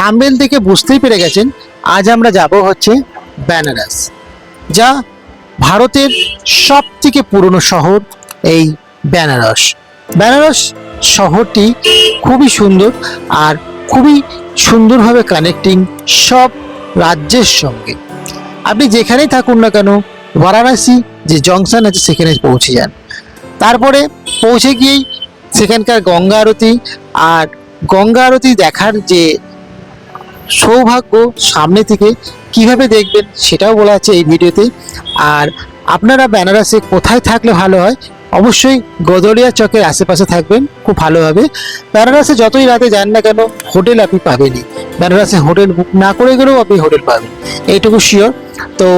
Thumbnail থেকে বুঝতেই পেরে গেছেন, আজ আমরা যাব হচ্ছে বেনারস, যা ভারতের সব থেকে পুরনো শহর এই বেনারস। বেনারস শহরটি খুবই সুন্দর আর খুবই সুন্দরভাবে কানেক্টিং সব রাজ্যের সঙ্গে। আপনি যেখানেই থাকুন না কেন, বারাণসী যে জংশন আছে সেখানে পৌঁছে যান। তারপরে পৌঁছে গিয়েই সেখানকার গঙ্গা আরতি আর গঙ্গা আরতি দেখার যে সৌভাগ্য সামনে থেকে কীভাবে দেখবেন সেটাও বলা আছে এই ভিডিওতে। আর আপনারা বেনারসে কোথায় থাকলে ভালো হয়, অবশ্যই গদরিয়া চকের আশেপাশে থাকবেন, খুব ভালো হবে। বেনারসে যতই রাতে যান না কেন, হোটেল আপনি পাবেনই। বেনারসে হোটেল বুক না করে গেলেও আপনি হোটেল পাবেন, এইটুকু শিওর তো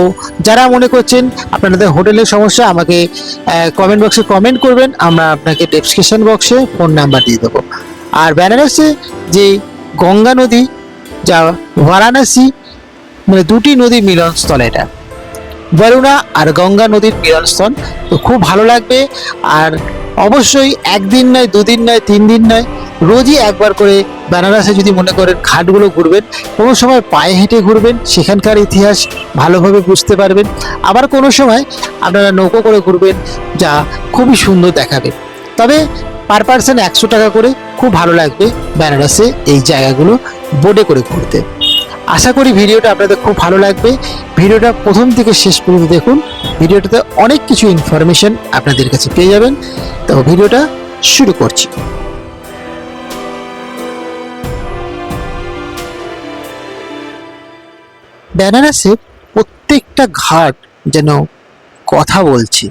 যারা মনে করছেন আপনাদের হোটেলের সমস্যা, আমাকে কমেন্ট বক্সে কমেন্ট করবেন, আমরা আপনাকে ডেসক্রিপশন বক্সে ফোন নাম্বার দিয়ে দেবো। আর বেনারসে যে গঙ্গা নদী যা বারাণসী মানে দুটি নদীর মিলনস্থল এটা। বরুণা আর গঙ্গা নদীর মিলনস্থল। তো খুব ভালো লাগবে। আর অবশ্যই একদিন নয়, দুদিন নয় তিন দিন নয়, রোজই একবার করে বেনারসে যদি মনে করেন ঘাটগুলো ঘুরবেন, কোনো সময় পায়ে হেঁটে ঘুরবেন, সেখানকার ইতিহাস ভালোভাবে বুঝতে পারবেন। আবার কোনো সময় আপনারা নৌকো করে ঘুরবেন, যা খুবই সুন্দর দেখাবে। তবে পার পার্সন একশো টাকা করে খুব ভালো লাগবে বেনারসে এই জায়গাগুলো বোর্ডে করে ঘুরতে। আশা করি ভিডিওটা আপনাদের খুব ভালো লাগবে। ভিডিওটা প্রথম থেকে শেষ পর্যন্ত দেখুন। ভিডিওটাতে অনেক কিছু ইনফরমেশন আপনাদের কাছে পেয়ে যাবেন। তো ভিডিওটা শুরু করছি। বেনারসের প্রত্যেকটা ঘাট যেন কথা বলছে।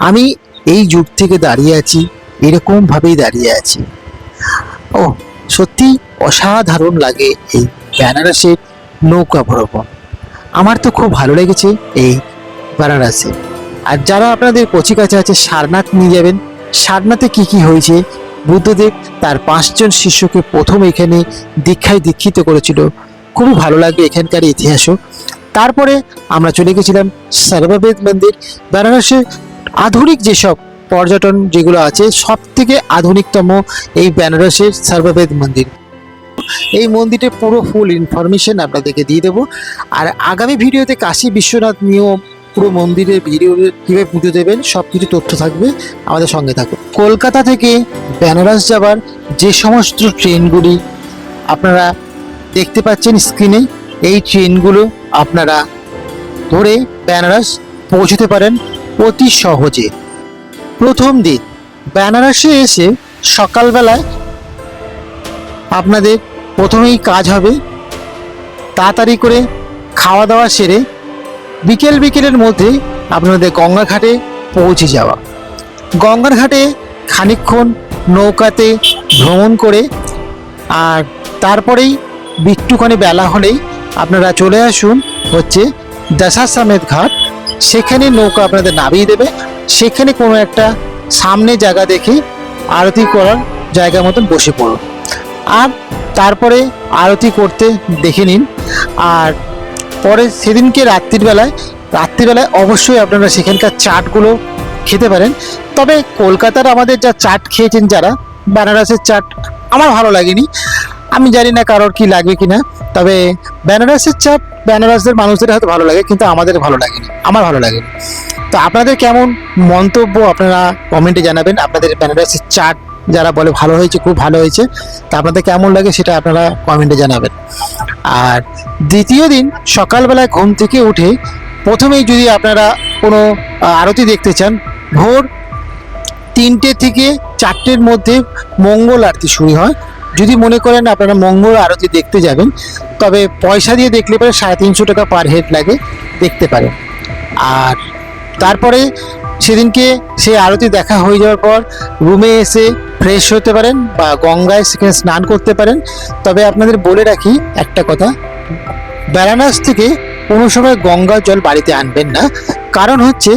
আমি এই যুগ থেকে দাঁড়িয়ে আছি, এরকমভাবেই দাঁড়িয়ে আছি। ও সত্যি অসাধারণ লাগে এই বেনারসের নৌকা ভ্রমণ। আমার তো খুব ভালো লেগেছে এই বেনারসে। আর যারা আপনাদের কচি কাছে আছে, সারনাথ নিয়ে যাবেন। সারনাথে কি কি হয়েছে? বুদ্ধদেব তার পাঁচজন শিষ্যকে প্রথম এখানে দীক্ষায় দীক্ষিত করেছিল। খুবই ভালো লাগবে এখানকার ইতিহাসও। তারপরে আমরা চলে গেছিলাম সর্ববেদ মন্দির। বেনারসে আধুনিক যেসব পর্যটন যেগুলো আছে সব থেকে আধুনিকতম এই বেনারসের সর্ববেদ মন্দির। এই মন্দিরের পুরো ফুল ইনফরমেশন আপনাদেরকে দিয়ে দেবো। আর আগামী ভিডিওতে কাশী বিশ্বনাথ নিয়েও পুরো মন্দিরের ভিডিও কীভাবে পুজো দেবেন সব কিছু তথ্য থাকবে আমাদের সঙ্গে থাকুন। কলকাতা থেকে বেনারস যাবার যে সমস্ত ট্রেনগুলি আপনারা দেখতে পাচ্ছেন স্ক্রিনে এই ট্রেনগুলো আপনারা ধরে বেনারস পৌঁছতে পারেন অতি সহজে। প্রথম দিন বেনারসে এসে সকালবেলায় আপনাদের প্রথমেই কাজ হবে তাড়াতাড়ি করে খাওয়া দাওয়া সেরে বিকেল বিকেলের মধ্যে আপনাদের গঙ্গা ঘাটে পৌঁছে যাওয়া। গঙ্গার ঘাটে খানিকক্ষণ নৌকাতে ভ্রমণ করে আর তারপরেই বিট্টুখানি বেলা হলেই আপনারা চলে আসুন হচ্ছে দশাসামেদ ঘাট। সেখানে নৌকা আপনাদের নামিয়ে দেবে। সেখানে কোনো একটা সামনে জায়গা দেখে আরতি করার জায়গা মতন বসে পড়ুন। আর তারপরে আরতি করতে দেখে নিন। আর পরে সেদিনকে রাত্রির বেলায় রাত্রিবেলায় অবশ্যই আপনারা সেখানকার চাটগুলো খেতে পারেন। তবে কলকাতার আমাদের যা চাট খেয়েছেন যারা, বেনারসের চাট, আমার ভালো লাগেনি। আমি জানি না কারোর কি লাগবে কিনা। তবে বেনারসের চাট বেনারসের মানুষদের হয়তো ভালো লাগে, কিন্তু আমাদের ভালো লাগেনি। আমার ভালো লাগেনি। তো আপনাদের কেমন মন্তব্য আপনারা কমেন্টে জানাবেন। আপনাদের বেনারসের চাট যারা বলে ভালো হয়েছে, খুব ভালো হয়েছে, তা আপনাদের কেমন লাগে সেটা আপনারা কমেন্টে জানাবেন। আর দ্বিতীয় দিন সকালবেলায় ঘুম থেকে উঠে প্রথমেই যদি আপনারা কোনো আরতি দেখতে চান, ভোর তিনটে থেকে চারটের মধ্যে মঙ্গল আরতি শুরু হয়। যদি মনে করেন আপনারা মঙ্গল আরতি দেখতে যাবেন, তবে পয়সা দিয়ে দেখলে পরে সাড়ে তিনশো টাকা পার হেড লাগে দেখতে পারেন আর তারপরে সেদিনকে সেই আরতি দেখা হয়ে যাওয়ার পর রুমে এসে ফ্রেশ হতে পারেন বা গঙ্গায় সেখানে স্নান করতে পারেন। তবে আপনাদের বলে রাখি একটা কথা, বেনারস থেকে কোনো সময় গঙ্গার জল বাড়িতে আনবেন না। কারণ হচ্ছে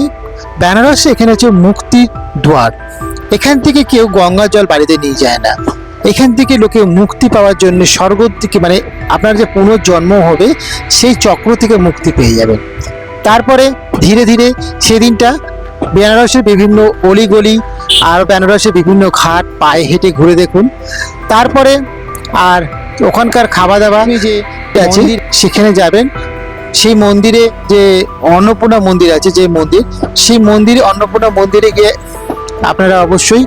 বেনারসে এখানে হচ্ছে মুক্তির দ্বার এখান থেকে কেউ গঙ্গা জল বাড়িতে নিয়ে যায় না। এখান থেকে লোকে মুক্তি পাওয়ার জন্য স্বর্গ থেকে মানে আপনার যে পুনর্জন্ম হবে সেই চক্র থেকে মুক্তি পেয়ে যাবেন। তারপরে ধীরে ধীরে সেদিনটা বেনারসের বিভিন্ন অলিগলি আর বেনারসের বিভিন্ন ঘাট পায়ে হেঁটে ঘুরে দেখুন। তারপরে আর ওখানকার খাওয়া দাওয়া যে আছে সেখানে যাবেন। সেই মন্দিরে যে অন্নপূর্ণা মন্দির আছে যে মন্দির সেই মন্দিরে অন্নপূর্ণা মন্দিরে গিয়ে আপনারা অবশ্যই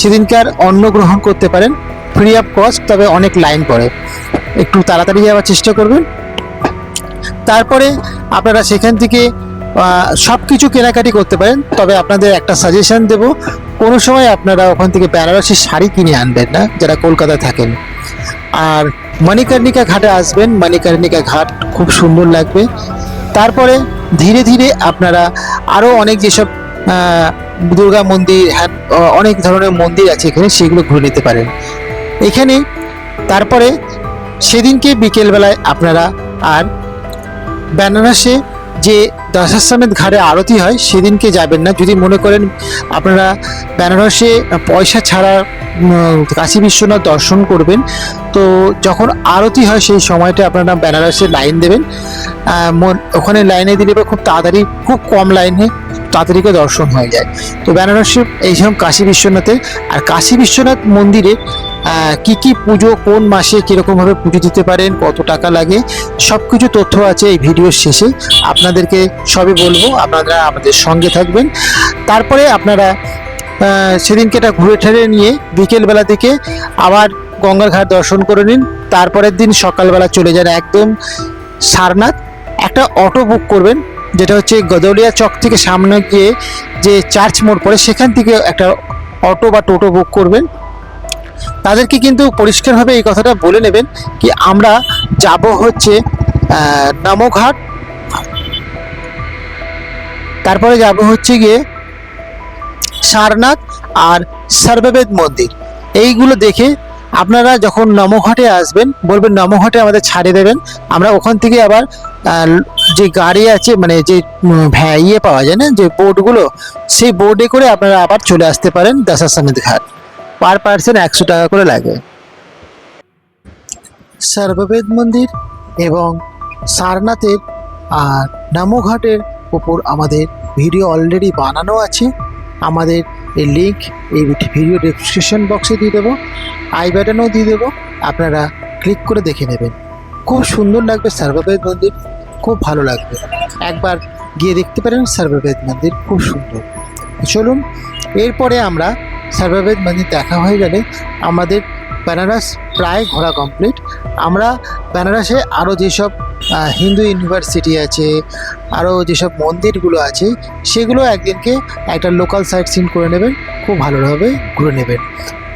সেদিনকার অন্ন গ্রহণ করতে পারেন ফ্রি অফ কস্ট তবে অনেক লাইন পড়ে। একটু তাড়াতাড়ি যাওয়ার চেষ্টা করবেন। তারপরে আপনারা সেখান থেকে সব কিছু কেনাকাটি করতে পারেন, তবে আপনাদের একটা সাজেশন দেব। কোনো সময় আপনারা ওখান থেকে বেনারসি শাড়ি কিনে আনবেন না, যারা কলকাতায় থাকেন। আর মণিকর্ণিকা ঘাটে আসবেন মণিকর্ণিকা ঘাট খুব সুন্দর লাগবে। তারপরে ধীরে ধীরে আপনারা আরও অনেক যেসব দুর্গা মন্দির হ্যাঁ অনেক ধরনের মন্দির আছে এখানে, সেগুলো ঘুরে নিতে পারেন। এখানে তারপরে সেদিনকে বিকেলবেলায় আপনারা আর বেনারসে যে দশাশ্বমেধ ঘাড়ে আরতি হয়, সেদিনকে যাবেন না। যদি মনে করেন আপনারা বেনারসে পয়সা ছাড়া কাশী বিশ্বনাথ দর্শন করবেন, তো যখন আরতি হয়, সেই সময়টা আপনারা বেনারসে লাইন দেবেন। ওখানে লাইনে দিলে খুব তাড়াতাড়ি, খুব কম লাইনে তাড়াতাড়ি দর্শন হয়ে যায়। তো বেনারসে, এই সময় কাশী বিশ্বনাথে, আর কাশী বিশ্বনাথ মন্দিরে কি কি পুজো কোন মাসে কীরকম ভাবে পুজো দিতে পারেন, কত টাকা লাগে সব কিছু তথ্য আছে এই ভিডিওর শেষে। আপনাদেরকে সবই বলব, আপনারা আমাদের সঙ্গে থাকবেন। তারপরে আপনারা সেদিনকে এটা ঘুরে ঠেরে নিয়ে বিকেলবেলা দিকে আবার গঙ্গার ঘাট দর্শন করে নিন। তারপরের দিন সকালবেলা চলে যান একদম সারনাথ। একটা অটো বুক করবেন, যেটা হচ্ছে গদলিয়া চক থেকে সামনে গিয়ে যে চার্চ মোড় পড়ে, সেখান থেকে একটা অটো বা টোটো বুক করবেন। তাদেরকে কিন্তু পরিষ্কারভাবে এই কথাটা বলে নেবেন কি আমরা যাব হচ্ছে নামঘাট। তারপরে যাব হচ্ছে গিয়ে সারনাথ আর সর্ববেদ মন্দির। এইগুলো দেখে আপনারা যখন নমঘাটে আসবেন, বলবেন নমঘাটে আমাদের ছাড়ে দেবেন। আমরা ওখান থেকে আবার যে গাড়ি আছে মানে যে ভ্যা- ইয়ে পাওয়া যায় না, যে বোর্ডগুলো সেই বোর্ডে করে আপনারা আবার চলে আসতে পারেন দশাশ্বমেধ ঘাট। পার পার্সন একশো টাকা করে লাগে। সর্ববেদ মন্দির এবং সারনাথের আর নামোঘাটের ওপর আমাদের ভিডিও অলরেডি বানানো আছে। আমাদের এই লিঙ্ক এই ভিডিও ডেসক্রিপশন বক্সে দিয়ে দেবো। আই বাটনেও দিয়ে দেবো। আপনারা ক্লিক করে দেখে নেবেন। খুব সুন্দর লাগবে সর্ববেদ মন্দির। খুব ভালো লাগবে। একবার গিয়ে দেখতে পারেন সর্ববেদ মন্দির। খুব সুন্দর। চলুন, এরপরে আমরা সর্ববেদ মন্দির দেখা হয়ে গেলে আমাদের বেনারস প্রায় ঘোরা কমপ্লিট আমরা বেনারসে আরও যেসব হিন্দু ইউনিভার্সিটি আছে আরও যেসব মন্দিরগুলো আছে, সেগুলো একদিনকে একটা লোকাল সাইট সিন করে নেবেন, খুব ভালোভাবে ঘুরে নেবেন।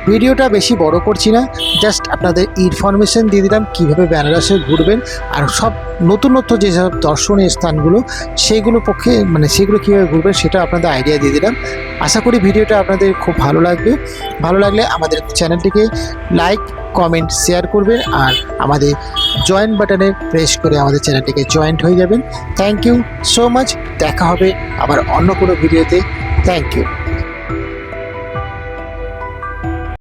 ভিডিওটা বেশি বড় করছি না জাস্ট আপনাদের ইনফরমেশন দিয়ে দিলাম কীভাবে বেনারসে ঘুরবেন আর সব নতুন নতুন যেসব দর্শনীয় স্থানগুলো সেইগুলো পক্ষে মানে সেগুলো কীভাবে ঘুরবেন সেটা আপনাদের আইডিয়া দিয়ে দিলাম। আশা করি ভিডিওটা আপনাদের খুব ভালো লাগবে। ভালো লাগলে আমাদের চ্যানেলটিকে লাইক কমেন্ট শেয়ার করবেন আর আমাদের জয়েন বাটনে প্রেস করে আমাদের চ্যানেলটিকে জয়েন্ট হয়ে যাবেন। থ্যাংক ইউ সো মাচ দেখা হবে আবার অন্য কোনো ভিডিওতে। Thank you